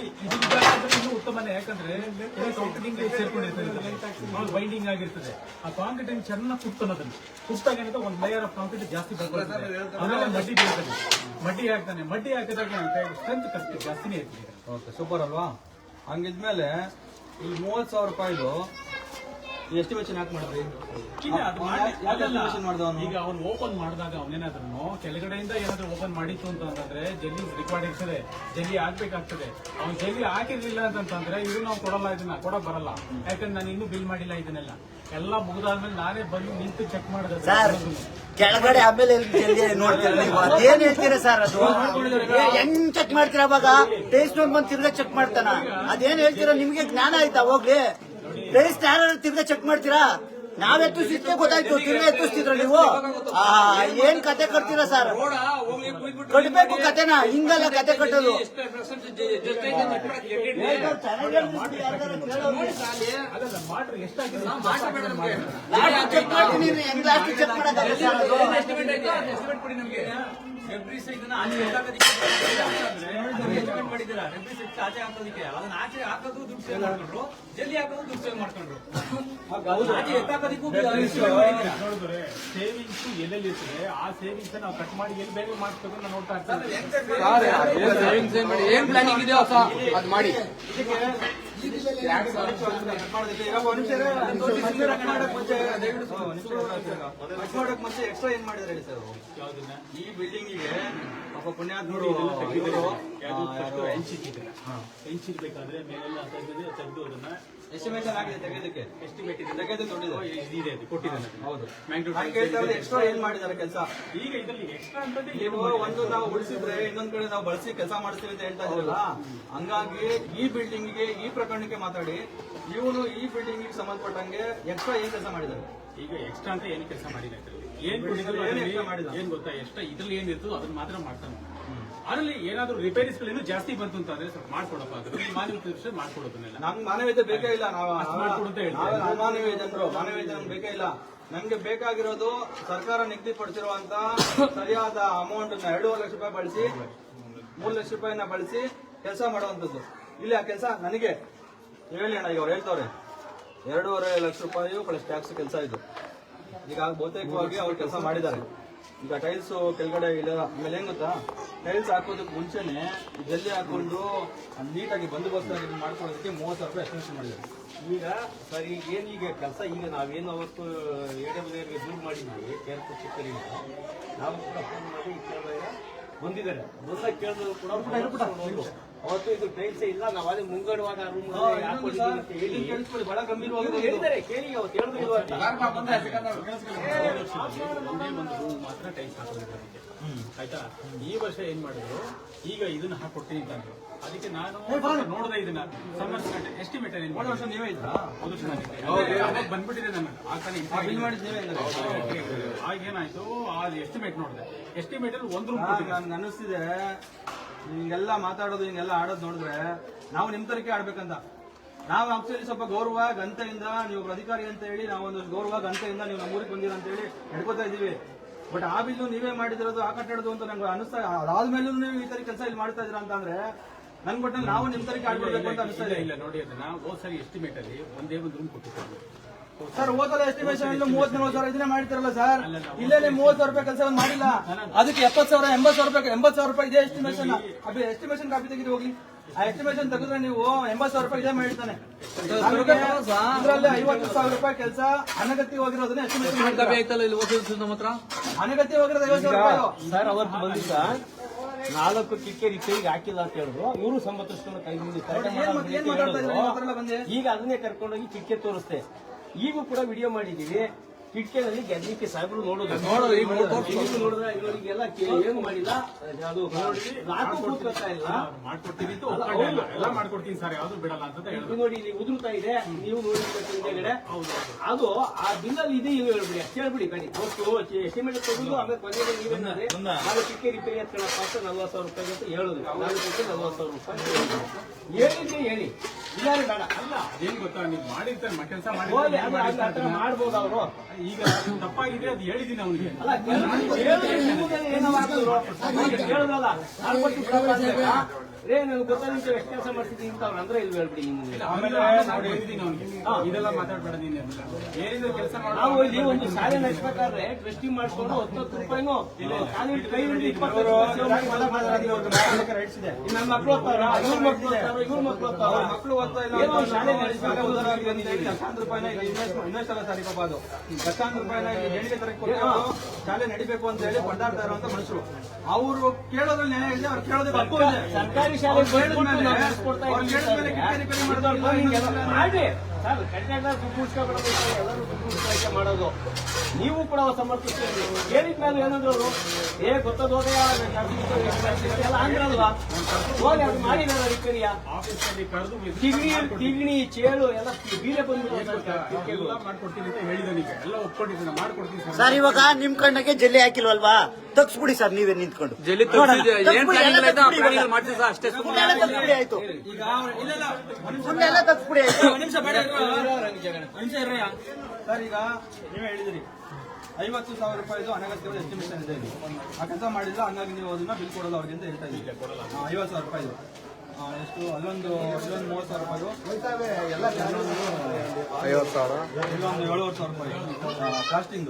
ಉತ್ತಮನೇ ಯಾಕಂದ್ರೆ ಕಾಂಕ್ರೀಟಿಂಗ್ ಸೇರ್ಕೊಂಡಿರ್ತದೆ ಬೈಂಡಿಂಗ್ ಆಗಿರ್ತದೆ ಆ ಕಾಂಕ್ರೀಟಿಂಗ್ ಚೆನ್ನಾಗಿ ಕುಟ್ಟನೋದನ್ನ ಕುಟ್ಟಾಗ ಏನಂತ ಒಂದು ಲೇಯರ್ ಆಫ್ ಕಾಂಕ್ರೀಟ್ ಜಾಸ್ತಿ ಬರ್ತದೆ ಆಮೇಲೆ ಮಡ್ಡಿ ಬೀಳ್ತದೆ. ಮಡ್ಡಿ ಹಾಕ್ತಾನೆ ಮಡ್ಡಿ ಹಾಕಿದಾಗ ಸ್ಟ್ರೆಂತ್ ಕಷ್ಟ ಜಾಸ್ತಿನೇ ಇರ್ತದೆ ಓಕೆ ಸೂಪರ್ ಅಲ್ವಾ? ಹಂಗಿದ್ಮೇಲೆ ಈ ಮೂವತ್ ಸಾವಿರ ರೂಪಾಯಿದು ಎಸ್ಟಿಮೇಷನ್ ಯಾಕೆ ಮಾಡಿದ್ರಿ? ಇಲ್ಲ, ಅದು ಮಾಡಿ- ಯಾಕೆ ಅದಲ್ಲ. estimation ಮಾಡ್ದ ಅವ್ನು? ಈಗ ಅವ್ನು ಓಪನ್ ಮಾಡಿದಾಗ ಅವನೇನಾದ್ರೂ ಕೆಳಗಡೆಯಿಂದ ಏನಾದ್ರೂ ಓಪನ್ ಮಾಡಿತ್ತು ಅಂತಂದ್ರೆ ಜಲ್ಲಿ ರಿಕಾರ್ಡ್ ಇರ್ತದೆ ಜಲ್ಲಿ ಹಾಕ್ಬೇಕಾಗ್ತದೆ. ಅವ್ನು ಜಲ್ಲಿ ಹಾಕಿರ್ಲಿಲ್ಲ ಅಂತಂದ್ರೆ ಇದು ನಾವು ಕೊಡಲ್ಲ ಇದನ್ನ ಕೊಡ ಬರಲ್ಲ. ಯಾಕಂದ್ರೆ ನಾನು ಇನ್ನೂ ಬಿಲ್ ಮಾಡಿಲ್ಲ ಇದನ್ನೆಲ್ಲ. ಎಲ್ಲ ಮುಗಿದಾದ್ಮೇಲೆ ನಾನೇ ಬಂದು ನಿಂತು ಚೆಕ್ ಮಾಡಿದೆ. ಸರ್ ಕೆಳಗಡೆ ಆಮೇಲೆ ಜಲ್ದಿ ನೋಡ್ತೀರಾ ನೀವು. ಅದೇನ್ ಹೇಳ್ತೀರಾ ಸರ್ ಅದು? ಹೆಂಗ್ ಚೆಕ್ ಮಾಡ್ತೀರಾ ಅವಾಗ? ಟೇಸ್ಟ್ ನೋಡ್ ಬಂದು ತಿರ್ಗಾ ಚೆಕ್ ಮಾಡ್ತಾನ. ಅದೇನ್ ಹೇಳ್ತೀರಾ? ನಿಮ್ಗೆ ಜ್ಞಾನ ಆಯ್ತಾ ಹೋಗ್ಲಿ? ಟೇಸ್ಟ್ ಯಾರು ತಿರ್ಗಾ ಚೆಕ್ ಮಾಡ್ತೀರಾ? ನಾವ್ ಎತ್ತಿಸ್ತಿದ್ದೆ ಗೊತ್ತಾಯ್ತು ತಿರ್ಗಾ ಎತ್ತಿಸ್ತಿದ್ರ ನೀವು. ಆ, ಏನ್ ಕತೆ ಕಟ್ತೀರಾ ಸರ್? ಕಟ್ಬೇಕು ಕತೆನ ಹಿಂಗಲ್ಲ ಕತೆ ಕಟ್ಟೋದು. ಚೆಕ್ ಮಾಡ್ತೀನಿ ಹೆಂಗ್ ಲಾಸ್ಟ್ ಚೆಕ್ ಮಾಡೋದಲ್ಲ ಸರ್ ಅದು. ನಮ್ಗೆ ರೆಬ್ರಿಸ್ ಇದನ್ನ ಆಚೆ ಹಾಕೋದಕ್ಕೆ ಎಸ್ಟಿಮೇಟ್ ಮಾಡಿದ್ದೀರಾ? ರೆಬ್ರಿಸ್ ಇಟ್ಟು ಆಚೆ ಹಾಕೋದಕ್ಕೆ. ಅದನ್ನ ಆಚೆ ಹಾಕೋದು ದುಡ್ಡು ಸೇವ್ ಮಾಡ್ಕೊಂಡ್ರು. ಜಲ್ಲಿ ಹಾಕೋದು ದುಡ್ಡು ಸೇವ್ ಮಾಡ್ಕೊಂಡ್ರು. ಆಚೆ ಎತ್ತಾಕೋದಕ್ಕೂ ಸೇವಿಂಗ್ಸ್ ಎಲ್ಲೆಲ್ಲಿ ಇರ್ತದೆ? ಆ ಸೇವಿಂಗ್ಸ್ ನಾವು ಕಟ್ ಮಾಡಿ ಎಲ್ಲಿ ಬೇರೆ ಮಾಡ್ತದೆ ನಾನು ನೋಡ್ತಾ ಇರ್ತಾರೆ. ಏನ್ ಪ್ಲಾನಿಂಗ್ ಇದೆಯೋ ಅದು ಮಾಡಿ. ಮುಂಚೆ ಎಕ್ಸ್ಟ್ರಾ ಏನ್ ಮಾಡಿದ್ರೆ ಹೇಳಿ ಸರ್ ಈ ಬಿಲ್ಡಿಂಗ್ ಈ ಪುಣ್ಯಾತ್ಮರು ಮೇಲೆಲ್ಲ ತೆಗೆದು ತೆಗೆದು ಅದನ್ನ ಎಸ್ಟಿಮೇಷನ್ ಆಗಿದೆ ತೆಗೆದಕ್ಕೆ ಎಸ್ಟಿಮೇಟ್ ಇದೆ ತೆಗೆದು ದುಡ್ಡಿದೆ. ಇದೆ ಅದು ಕೊಟ್ಟಿದ್ದಾನೆ ಹೌದು. Magnitude ನಾನು ಕೇಳ್ತಾ ಎಕ್ಸ್ಟ್ರಾ ಏನ್ ಮಾಡಿದ್ದಾರೆ ಕೆಲಸ? ಈಗ ಇದರಲ್ಲಿ ಎಕ್ಸ್ಟ್ರಾ ಅಂತಂದ್ರೆ ನೀವು ಒಂದು ನಾವು ಉಳಿಸಿದ್ರೆ ಇನ್ನೊಂದ್ ಕಡೆ ನಾವು ಬಳಸಿ ಕೆಲಸ ಮಾಡ್ತೀವಿ ಅಂತ ಹೇಳ್ತಾ ಇದ್ರಲ್ಲ ಹಂಗಾಗಿ ಈ ಬಿಲ್ಡಿಂಗ್ಗೆ ಈ ಪ್ರಕರಣಕ್ಕೆ ಮಾತಾಡಿ. ಇವನು ಈ ಬಿಲ್ಡಿಂಗ್ಗೆ ಸಂಬಂಧಪಟ್ಟಂಗೆ ಎಕ್ಸ್ಟ್ರಾ ಏನ್ ಕೆಲಸ ಮಾಡಿದ್ದಾರೆ? ಈಗ ಎಕ್ಸ್ಟ್ರಾ ಅಂತ ಏನು ಕೆಲಸ ಮಾಡಿಲ್ಲ ಇದ್ರಲ್ಲಿ? ಏನ್ ಏನ್ ಗೊತ್ತಾ ಎಷ್ಟ ಇದ್ರಲ್ಲಿ ಏನ್ ಇರ್ತದೋ ಅದನ್ನ ಮಾತ್ರ ಮಾಡ್ತಾನೆ ಅದರಲ್ಲಿ ಏನಾದ್ರು ರಿಪೇರೀಸ್ ಗಳೇನು ಜಾಸ್ತಿ ಬಂತು ಅಂತ ಅಂದ್ರೆ ಸ್ವಲ್ಪ ಮಾಡ್ಕೊಡಪ್ಪ. ಅದ್ರಲ್ಲಿ ಮಾನವ ದೃಷ್ಟಿ ಮಾಡ್ಕೊಡೋದನ್ನೆಲ್ಲ. ನಮ್ಗೆ ಮಾನವೀಯತೆ ಬೇಕೇ ಇಲ್ಲ. ನಾವು ಮಾಡ್ಕೊಡು ಅಂತ ಜನರು ಮಾನವೀಯತೆ ನಮ್ಗೆ ಬೇಕೇ ಇಲ್ಲ. ನಮ್ಗೆ ಬೇಕಾಗಿರೋದು ಸರ್ಕಾರ ನಿಗದಿಪಡಿಸಿರುವಂತ ಸರಿಯಾದ ಅಮೌಂಟ್ ಎರಡೂವರೆ ಲಕ್ಷ ರೂಪಾಯಿ ಬಳಸಿ ಮೂರು ಲಕ್ಷ ರೂಪಾಯಿನ ಬಳಸಿ ಕೆಲಸ ಮಾಡುವಂತದ್ದು ಇಲ್ಲಿ ಆ ಕೆಲಸ ನನಗೆ. ಹೇಳಿ ಅಣ್ಣ ಈಗ ಅವ್ರು ಹೇಳ್ತವ್ರೆ. ಎರಡೂವರೆ ಲಕ್ಷ ರೂಪಾಯಿ ಪ್ಲಸ್ ಟ್ಯಾಕ್ಸ್ ಕೆಲಸ ಇದು. ಈಗ ಬಹುತೇಕವಾಗಿ ಅವ್ರು ಕೆಲಸ ಮಾಡಿದ್ದಾರೆ. ಈಗ ಟೈಲ್ಸ್ ಕೆಳಗಡೆ ಇಲ್ಲ ಆಮೇಲೆ ಏನ್ ಗೊತ್ತಾ? ಟೈಲ್ಸ್ ಹಾಕೋದಕ್ಕೆ ಮುಂಚೆನೆ ಜಲ್ಲಿ ಹಾಕೊಂಡು ನೀಟಾಗಿ ಬಂದೋಬಸ್ತಾಗಿ ಮಾಡ್ಕೊಳ್ಳೋದಕ್ಕೆ ಮೂವತ್ತು ಸಾವಿರ ರೂಪಾಯಿ ಎಸ್ಟಿಮೇಷನ್ ಮಾಡಿದ್ದಾರೆ. ಈಗ ಸರಿ, ಏನು ಈಗ ಕೆಲಸ? ಈಗ ನಾವೇನು ಅವತ್ತು ಎಡೆಬದಿಯವರಿಗೆ ದೂರು ಮಾಡಿದ್ವಿ ಕೇರ್ ಚಿಕ್ಕರಿಗೆ. ನಾವು ಕೂಡ ಫೋನ್ ಮಾಡಿ ಬಂದಿದ್ದಾರೆ. ಬಂದಾಗ ಕೇಳಿದ್ರು ಕೂಡ. ಅವತ್ತು ಇದು ಟೈಲ್ಸ್ ಇಲ್ಲ ನಾವು ಅದೇ ಮುಂಗಡವಾದ ರೂಮ್ ಅಂತ ಹೇಳಿ. ಕೇಳಿಸ್ಕೊಳ್ಳಿ ಬಹಳ ಗಂಭೀರವಾಗಿ ಹೇಳಿದ್ದಾರೆ ಕೇಳಿ ಅವತ್ತು ಹೇಳಿದ್ರು ರೂಮ್ ಮಾತ್ರ ಟೈಲ್ಸ್ ಅದಕ್ಕೆ ಆಯ್ತಾ? ಈ ವರ್ಷ ಏನ್ ಮಾಡಿದ್ರು? ಈಗ ಇದನ್ನ ಹಾಕೊಡ್ತೀನಿ ಅಂತಂದ್ರು ಅದಕ್ಕೆ ನಾನು ನೋಡಿದೆ ಇದನ್ನ. ಸಂಬಂಧ ಎಸ್ಟಿಮೇಟ್ ಏನ್ ಹೋದ ವರ್ಷ ನೀವೇ ಇದ್ರಾ? ಹೋದ ವರ್ಷ. ಅವಾಗ ಬಂದ್ಬಿಟ್ಟಿದೆ ನಾನು ಆ ತಾನೇ ಬಿಲ್ ಮಾಡಿದ್ ನೀವೇ ಇದ್ರೆ? ಆಗ ಏನಾಯ್ತು? ಆ ಎಸ್ಟಿಮೇಟ್ ನೋಡಿದೆ. ಎಸ್ಟಿಮೇಟ್ ಅಲ್ಲಿ ಒಂದು ರೂಮ್ ನನ್ಗೆ ಅನ್ನಿಸ್ತಿದೆ ಹಿಂಗೆಲ್ಲ ಮಾತಾಡೋದು ಹಿಂಗೆಲ್ಲ ಆಡೋದು ನೋಡಿದ್ರೆ ನಾವು ನಿಮ್ ತರಕ್ಕೆ ಆಡ್ಬೇಕಂತ. ನಾವು ಆಕ್ಚುಲಿ ಸ್ವಲ್ಪ ಗೌರವ ಗಂತೆಯಿಂದ ನೀವು ಅಧಿಕಾರಿ ಅಂತ ಹೇಳಿ ನಾವೊಂದು ಗೌರವ ಗಂತೆಯಿಂದ ನೀವು ನಮ್ಮೂರಿಗೆ ಬಂದಿರ ಅಂತ ಹೇಳಿ ನಡ್ಕೋತಾ ಇದೀವಿ ಬಟ್ ಆ ಬಿಲ್ಲು ನೀವೇ ಮಾಡಿದಿರೋದು ಆ ಕಟ್ಟಡದು ಅಂತ ನಂಗೆ ಅನಿಸ್ತಾ ಅದಾದ್ಮೇಲೂ ನೀವು ಈ ತರ ಕೆಲಸ ಇಲ್ಲಿ ಮಾಡ್ತಾ ಇದ್ದೀರಾ ಅಂತ ಅಂದ್ರೆ ನನ್ ಕೊಟ್ಟಲ್ಲಿ ನಾವು ನಿಮ್ಮ ತರಕ್ಕೆ ಆಡ್ಬಿಡ್ಬೇಕು ಅಂತ ಅನಿಸ್ತಾ ಇಲ್ಲ ಇಲ್ಲ ನೋಡಿ ಅದನ್ನ ಹೋದ್ ಸರಿ ಎಸ್ಟಿಮೇಟ್ ಅಲ್ಲಿ ಒಂದೇ ಒಂದು ರೂಮ್ ಕೊಟ್ಟಿದ್ದಾರೆ ಸರ್ ಓದಲ್ಲ ಎಸ್ಟಿಮೇಷನ್ ಎಲ್ಲ ಮೂವತ್ ನಲ್ವತ್ತು ಸಾವಿರ ಇದನ್ನೇ ಮಾಡ್ತಿರಲ್ಲ ಸರ್? ಇಲ್ಲೇ ಮೂವತ್ತು ಸಾವಿರ ರೂಪಾಯಿ ಕೆಲಸ ಮಾಡಿಲ್ಲ. ಅದಕ್ಕೆ ಎಪ್ಪತ್ತು ಸಾವಿರ ಎಂಬತ್ತು ಸಾವಿರ ರೂಪಾಯಿ ಎಂಬತ್ತು ಸಾವಿರ ರೂಪಾಯಿ ಇದೆ ಎಸ್ಟಿಮೇಷನ್ ಅದು ಎಸ್ಟಿಮೇಷನ್ ಕಾಪಿ ತೆಗೆದು ಹೋಗಿ ಆ ಎಸ್ಟಿಮೇಷನ್ ತೆಗೆದ್ರೆ ನೀವು ಎಂಬತ್ತು ಸಾವಿರ ರೂಪಾಯಿ ಇದೇ ಮಾಡಿರ್ತಾನೆ. ಇದರಲ್ಲಿ ಐವತ್ತು ಸಾವಿರ ರೂಪಾಯಿ ಕೆಲಸ ಅನಗತ್ಯ ಹೋಗಿರೋದನ್ನ ಎಸ್ಟಿಮೇಷನ್ ಇಲ್ಲಿ ಅನಗತ್ಯ ಹೋಗಿರೋದು ಐವತ್ತು ಸಾವಿರ ರೂಪಾಯಿ. ಸರ್ ಅವತ್ತು ಬಂದಿದ್ದ ನಾಲ್ಕು ಕಿಕ್ಕೆ ರಿಪೇರಿಗೆ ಹಾಕಿಲ್ಲ ಅಂತ ಹೇಳಿದ್ರು. ಇವರು ಸಂಬಂಧಿಸಿಕೊಂಡು ಕೈ ಮುಂದೆ ಕರೆಕ್ಟ್ ಏನ್ ಮಾತಾಡ್ತಾ ಇದ್ದೀರಾ? ನಿಮ್ಮ ಹತ್ರ ಈಗ ಅದನ್ನೇ ಕರ್ಕೊಂಡೋಗಿ ಕಿಕ್ಕೆ ತೋರಿಸ್ತೆ ಈಗೂ ಕೂಡ ವಿಡಿಯೋ ಮಾಡಿದೀವಿ. ಕಿಟಕಿನಲ್ಲಿ ಗೆದ್ಲಿಕ್ಕೆ ಸಾಹೇಬರು ನೋಡೋದು. ಈಗ ನೋಡಿದ್ರೆ ಇವರಿಗೆಲ್ಲ ಏನು ಮಾಡಿಲ್ಲ? ಅದು ಲಾಕು ಕೂತ್ಕೊಳ್ತಾ ಇಲ್ಲ. ಮಾಡ್ಕೊಡ್ತೀನಿ ಅಂತ ಒಪ್ಕೊಂಡೆ ಎಲ್ಲ. ಎಲ್ಲ ಮಾಡ್ಕೊಡ್ತೀನಿ ಸರ್ ಯಾವ್ದು ಬಿಡಲ್ಲ ಅಂತ ಇದು ಹೇಳಿದ್ರು. ನೋಡಿ ಇಲ್ಲಿ ಉದುರುತ್ತಾ ಇದೆ. ನೀವು ನೋಡಿರ್ಬೇಕು ಹಿಂದೆಗಡೆ. ಅದು ಆ ಬಿಲ್ಲಲ್ಲಿ ಇದೆ ಇಲ್ಲಿ ಹೇಳ್ಬಿಡಿ ಅಷ್ಟೇ ಹೇಳ್ಬಿಡಿ ಕಡಿ ಅವತ್ತು ಎಸ್ಟಿಮೇಟ್ ತಗೊಂಡು ಆಮೇಲೆ ಕೊನೆಗೆ ನೀವೇ ನಾನು ಕಿಕ್ಕೆ ರಿಪೇರಿ ಹತ್ತಿರ ಪಾಸ್ ನಲ್ವತ್ತು ಸಾವಿರ ರೂಪಾಯಿ ಅಂತ ಹೇಳೋದು. ನಾಲ್ಕು ನಲ್ವತ್ತು ಸಾವಿರ ರೂಪಾಯಿ. ಹೇಳಿದ್ದೆ ಹೇಳಿ. ಇಲ್ಲ ಬೇಡ. ಅಲ್ಲ ಅದೇನ್ ಗೊತ್ತಾ ನೀವು ಮಾಡಿರ್ತಾರೆ ಮ ಕೆಲಸ ಹೋಗ್ಲಿ, ಅದು ಮಾಡಿ ಆ ಥರ ಮಾಡ್ಬೋದು ಅವರು. ಈಗ ತಪ್ಪಾಗಿದೆ ಅದು ಹೇಳಿದ್ದೀನಿ ಅವನಿಗೆ. ಅಲ್ಲ ರೇ ನನಗೆ ಕೆಲಸ ಮಾಡ್ತಿದ್ದೀನಿ ಅಂತ ಅವ್ರು ಅಂದ್ರೆ ಇಲ್ಲಿ ಹೇಳ್ಬಿಡಿ ಇದೆಲ್ಲ ಮಾತಾಡ್ಬೇಡ ನೀನು ಏನಿದ್ರು ಕೆಲಸ ನಾವು ಇಲ್ಲಿ ಒಂದು ಶಾಲೆ ನಡೆಸ್ಬೇಕಾದ್ರೆ ಟ್ರಸ್ಟಿ ಮಾಡ್ಕೊಂಡು ಹತ್ತತ್ತು ರೂಪಾಯಿನೂ ಕಾಲಿಟ್ಟು ಕೈ ಹಿಡಿದು ಇಪ್ಪತ್ತು ರೈಟ್ಸ್ ಇದೆ. ನನ್ನ ಮಕ್ಕಳು ಓದ್ತಾರ ಇವ್ರ ಮಕ್ಕಳು ಓದ್ತಾರ ಇವ್ರ ಮಕ್ಕಳು ಓದ್ತಾರ ಮಕ್ಕಳು ಓದ್ತಾ ಇಲ್ಲ ಏನೋ ಅಂತ ಶಾಲೆ ನಡೆಸಬೇಕಾದ್ರೆ ನಡೆಸ್ಬೇಕು, ಉದಾಹರಣೆಗೆ ಲಕ್ಷಾಂತರ ರೂಪಾಯಿನ ಇಲ್ಲಿ ಇನ್ವೆಸ್ಟ್ ಇನ್ವೆಸ್ಟ್ ಅಲ್ಲ ಸರ್ ಈ ಪಾಪ ಅದು? ಲಕ್ಷಾಂತರ ರೂಪಾಯಿನ ಶಾಲೆ ನಡಿಬೇಕು ಅಂತ ಹೇಳಿ ಕೊಂಡಾಡ್ತಾ ಇರುವಂತ ಮನುಷ್ಯರು ಅವರು ಕೇಳೋದ್ರಲ್ಲಿ ನ್ಯಾಯ ಇದೆ ಅವ್ರು ಕೇಳೋದು ತಪ್ಪು ಇದೆ. ಸರ್ಕಾರಿ ಮಾಡಿ ಸರ್. ಕಟ್ಟಡ ದುಡ್ಡು ಎಲ್ಲರೂ ದುಡ್ಡು ಮಾಡೋದು. ನೀವು ಕೂಡ ಸಮರ್ಥಿಸ್ತೀರಿ. ಹೇಳಿದ್ಮೇಲೆ ಏನಂದ್ರು ಅವರು ಏ ಗೊತ್ತದ ಹೋದೆಯ ಎಲ್ಲ ಅಂದ್ರಲ್ವಾ? ಹೋಗಿ ಅದು ಮಾಡಿದಾರ ರಿಪೇರಿಯ ಆಫೀಸಲ್ಲಿ ಕರೆದು ತಿಗಣಿ ತಿಗಣಿ ಚೇಳು ಎಲ್ಲ ಬೀರೆ ಬಂದ್ಬಿಟ್ಟು ಎಲ್ಲ ಮಾಡ್ಕೊಡ್ತೀನಿ ಅಂತ ಹೇಳಿದಾನೀಗ ಎಲ್ಲ ಒಪ್ಕೊಂಡಿದ್ದೀನಿ ಮಾಡ್ಕೊಡ್ತೀನಿ ಸರ್. ಸರ್ ಇವಾಗ ನಿಮ್ ಕಣ್ಣಗೆ ಜಲ್ಲಿ ಹಾಕಿಲ್ವಲ್ವಾ? ತಗ್ಸ್ಬಿಡಿ ಸರ್ ನೀವೇ ನಿಂತ್ಕೊಂಡು. ಜಲ್ಲಿ. ಏನ್ ಎಲ್ಲ ಅಷ್ಟೇ. ಸುಮ್ನೆ ತಗ್ಸ್ಬಿಡಿ ಆಯ್ತು. ಈಗ ಅವ್ರು- ಇಲ್ಲ ಇಲ್ಲ. ಒಂದ್ ನಿಮಿಷ ಸುಮ್ನೆ ತಗ್ಸ್ಬಿಡಿ ಆಯ್ತು. ಒಂದ್ ನಿಮಿಷ ಬೇಡ ಇರು. ಒಂದ್ ನಿಮಿಷ ಇರ್ರಯ್ಯ. ಸರ್ ಈಗ ನೀವೇ ಹೇಳಿದಿರಿ. ಐವತ್ತು ಸಾವಿರ ರೂಪಾಯಿದು ಅನಗತ್ಯವಾದ ಎಸ್ಟಿಮೇಷನ್ ಇದೆ ಇಲ್ಲಿ. ಆ ಕೆಲಸ ಮಾಡಿಲ್ಲ ಹಂಗಾಗಿ ನೀವು ಅದನ್ನ ಬಿಲ್ ಕೊಡಲ್ಲ ಅವ್ರಿಗೆ ಅಂತ ಹೇಳ್ತಾ ಇದ್ದೀವಿ. ಆ, ಐವತ್ತು ಸಾವಿರ ರೂಪಾಯಿದು. ಆ, ಎಷ್ಟು? ಅಲ್ಲೊಂದು ಇಲ್ಲೊಂದು ಮೂವತ್ತು ಸಾವಿರ ರೂಪಾಯಿದು. ಐವತ್ತು ಸಾವಿರ. ಇಲ್ಲೊಂದು ಏಳುವರೆ ಸಾವಿರ ರೂಪಾಯಿ. ಕಾಸ್ಟಿಂಗ್